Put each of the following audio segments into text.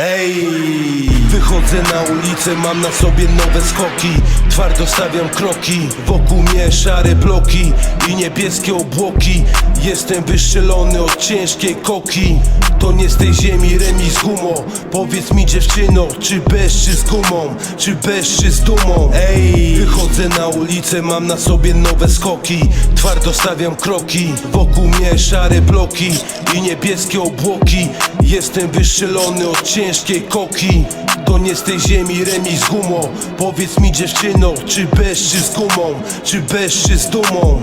Ej, wychodzę na ulicę, mam na sobie nowe skoki. Twardo stawiam kroki, wokół mnie szare bloki I niebieskie obłoki. Jestem wystrzelony od ciężkiej koki. To nie z tej ziemi remis gumo Powiedz mi dziewczyno, czy bez czy z gumą Czy bez czy z dumą? Ej, wychodzę na ulicę, mam na sobie nowe skoki. Twardo stawiam kroki, wokół mnie szare bloki I niebieskie obłoki. Jestem wystrzelony od ciężkiej koki. To nie z tej ziemi remis gumo Powiedz mi dziewczyno, czy bez czy z gumą Czy bez czy z dumą?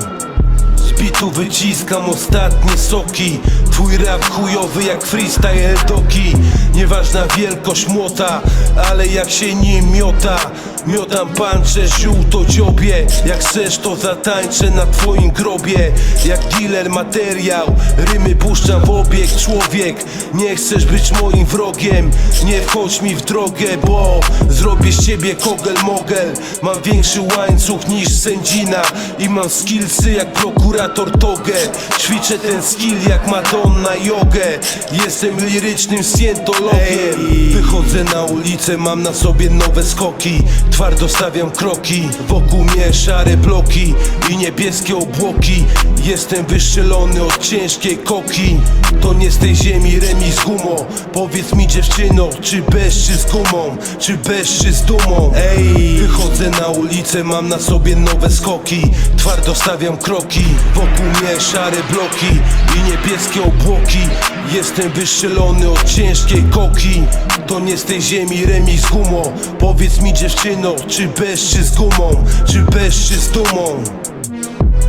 Z bitu wyciskam ostatnie soki Twój rap chujowy jak freestyle doki. Nieważna wielkość młota Ale jak się nim miota. Miotam pancze, żółto dziobie. Jak chcesz to zatańczę na twoim grobie. Jak dealer materiał Rymy puszczam w obieg. Człowiek Nie chcesz być moim wrogiem. Nie wchodź mi w drogę, bo Zrobię z ciebie kogel mogel. Mam większy łańcuch niż sędzina I mam skillsy jak prokurator Togę Ćwiczę ten skill jak Madonna jogę. Jestem lirycznym scientologiem Wychodzę na ulicę, mam na sobie nowe skoki. Twardo stawiam kroki Wokół mnie szare bloki I niebieskie obłoki. Jestem wystrzelony od ciężkiej koki. To nie z tej ziemi remis gumo Powiedz mi dziewczyno, czy bez czy z gumą? Czy bez czy z dumą? Ej, wychodzę na ulicę, mam na sobie nowe skoki. Twardo stawiam kroki Wokół mnie szare bloki I niebieskie obłoki Jestem wystrzelony od ciężkiej koki. To nie z tej ziemi remis gumo Powiedz mi dziewczyno, czy bez czy z gumą? Czy bez czy z dumą